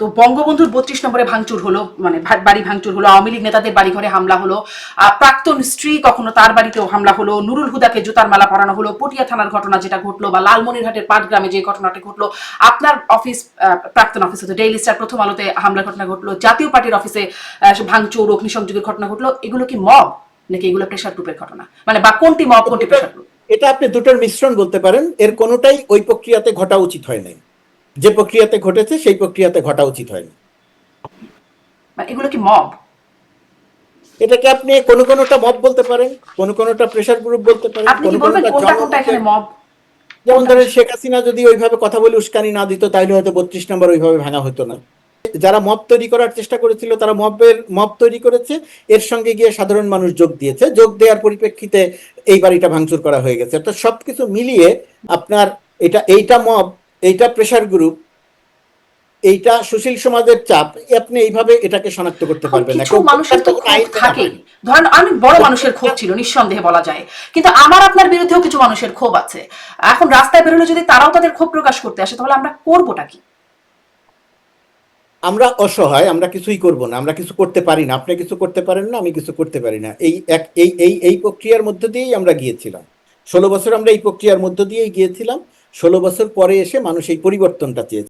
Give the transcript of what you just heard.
তো বঙ্গবন্ধুর বত্রিশ নম্বরে ভাঙচুর হলো মানে বাড়ি ভাঙচুর হলো আওয়ামী লীগ নেতাদের বাড়ি ঘরে হামলা হলো প্রাক্তন স্ত্রী কখনো তার বাড়িতেও হামলা হলো নুরুল হুদাকে জুতার মালা পরানো হলো পটিয়া থানার ঘটনা যেটা ঘটলো বা লালমনিরহাটের পাটগ্রামে যে ঘটনাটা ঘটলো আপনার অফিস প্রাক্তন অফিস হতো ডেইলি স্টার প্রথম আলোতে হামলার ঘটনা ঘটলো জাতীয় পার্টির অফিসে ভাঙচুর অগ্নিসংযোগের ঘটনা ঘটলো এগুলো কি মব? নাকি এগুলো প্রেশার গ্রুপের ঘটনা? মানে বা কোনটি মব কোনটি প্রেশার গ্রুপ এটা আপনি দুটোর মিশ্রণ বলতে পারেন এর কোনোটাই ওই প্রক্রিয়াতে ঘটা উচিত হয় নাই। যে প্রক্রিয়াতে ঘটেছে সেই প্রক্রিয়াতে ঘটা উচিত হয়নি। এগুলো কি মব এটাকে আপনি কোনো কোনোটা মত বলতে পারেন কোনো কোনোটা প্রেশার গ্রুপ বলতে পারেন কোনো কোনটা এখানে মব যেমন ধরেন শেখ হাসিনা যদি ওইভাবে কথা বলে উস্কানি না দিত তাহলে হয়তো বত্রিশ নম্বর ওইভাবে ভাঙা হতো না। যারা মব তৈরি করার চেষ্টা করেছিল তারা মবের মব তৈরি করেছে। এর সঙ্গে গিয়ে সাধারণ মানুষ যোগ দিয়েছে। যোগ দেওয়ার পরিপ্রেক্ষিতে এই বাড়িটা ভাঙচুর করা হয়ে গেছে। তো সবকিছু মিলিয়ে আপনার এটা এইটা মব এইটা প্রেশার গ্রুপ এইটা সুশীল সমাজের চাপ আপনি এইভাবে এটাকে শনাক্ত করতে পারবেন না। কিছু মানুষের তো ক্ষোভ থাকেই। ধরেন অনেক বড় মানুষের ক্ষোভ ছিল নিঃসন্দেহে বলা যায়। কিন্তু আমার আপনার বিরুদ্ধেও কিছু মানুষের ক্ষোভ আছে। এখন রাস্তায় বেরোলে যদি তারাও তাদের ক্ষোভ প্রকাশ করতে আসে তাহলে আমরা করবোটা কি? আমরা অসহায় আমরা কিছুই করব না। আমরা কিছু করতে পারি না। আপনি কিছু করতে পারেন না আমি কিছু করতে পারি না। এই এক এই এই এই প্রক্রিয়ার মধ্য দিয়েই আমরা গিয়েছিলাম। ষোলো বছর আমরা এই প্রক্রিয়ার মধ্য দিয়েই গিয়েছিলাম। ষোলো বছর পরে এসে মানুষ এই পরিবর্তনটা চেয়েছে।